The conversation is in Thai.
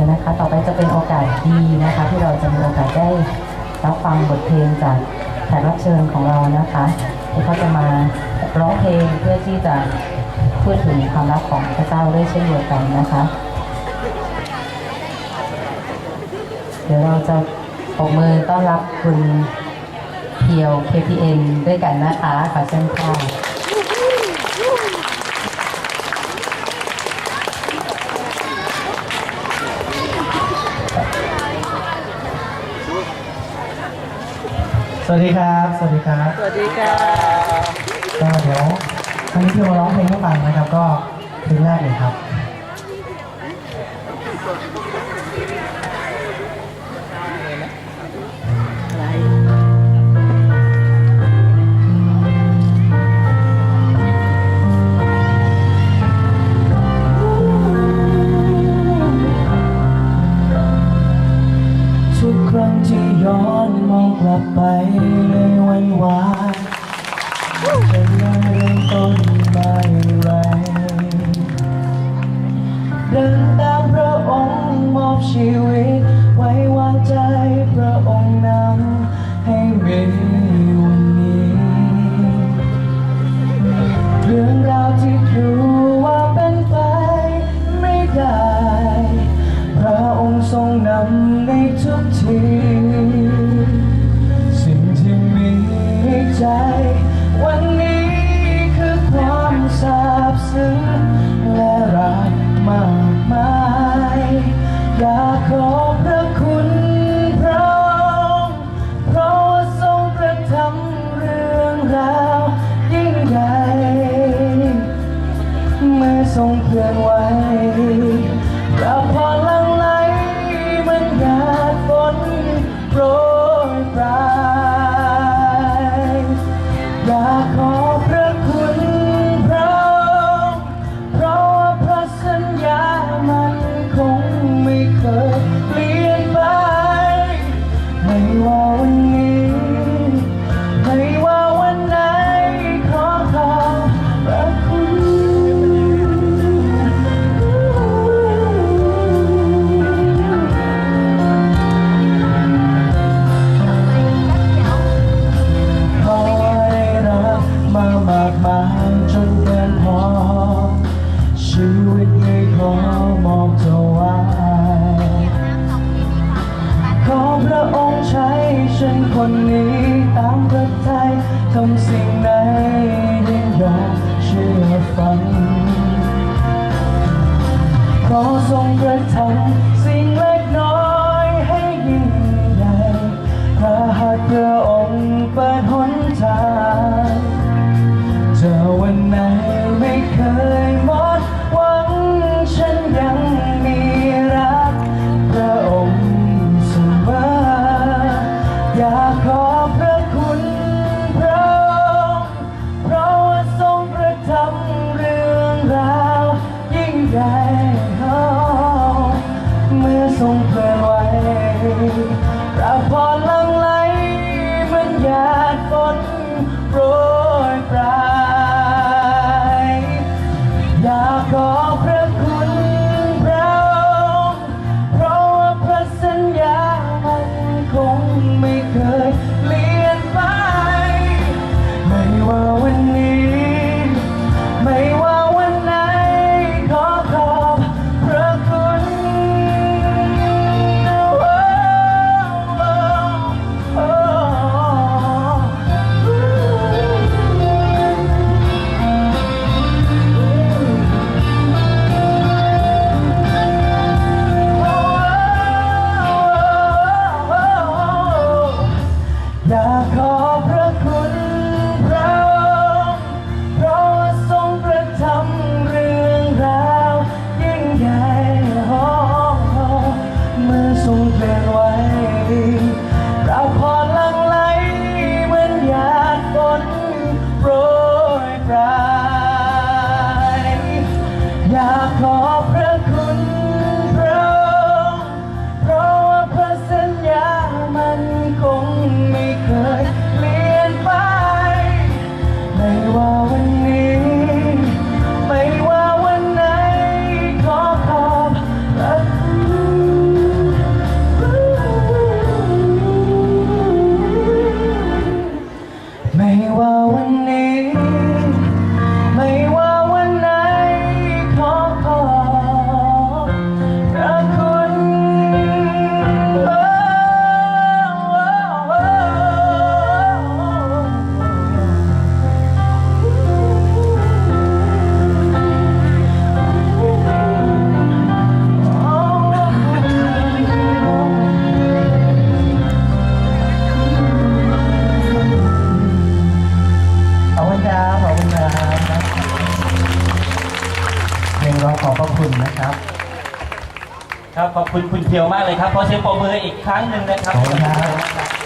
ยวนะคะ ต่อไปจะเป็นโอกาสดีนะคะ ที่เราจะมีโอกาสได้รับฟังบทเพลงจากแขกรับเชิญของเรานะคะที่เขาจะมาร้องเพลงเพื่อที่จะพูดถึงความรักของพระเจ้าด้วยเช่นเดียวกันนะคะ เดี๋ยวเราจะปรบมือต้อนรับคุณเพียว KPN ด้วยกันนะคะขอเชิญค่ะ สวัสดีครับ สวัสดีครับ สวัสดีค่ะก็เดี๋ยววันนี้พี่มาร้องเพลงให้ฟังนะครับ ก็เพลงแรกเลยครับ ฉันคนนี้ตามพระทัยทำสิ่งไหนยิ่งอยากเชื่อฟังขอทรงกระทำ เ้องขอบพระคุณนะครับ ครับขอบคุณคุณเพียวมากเลยครับขอเสียงปรบมืออีกครั้งหนึ่งนะครับขอบคุณครับ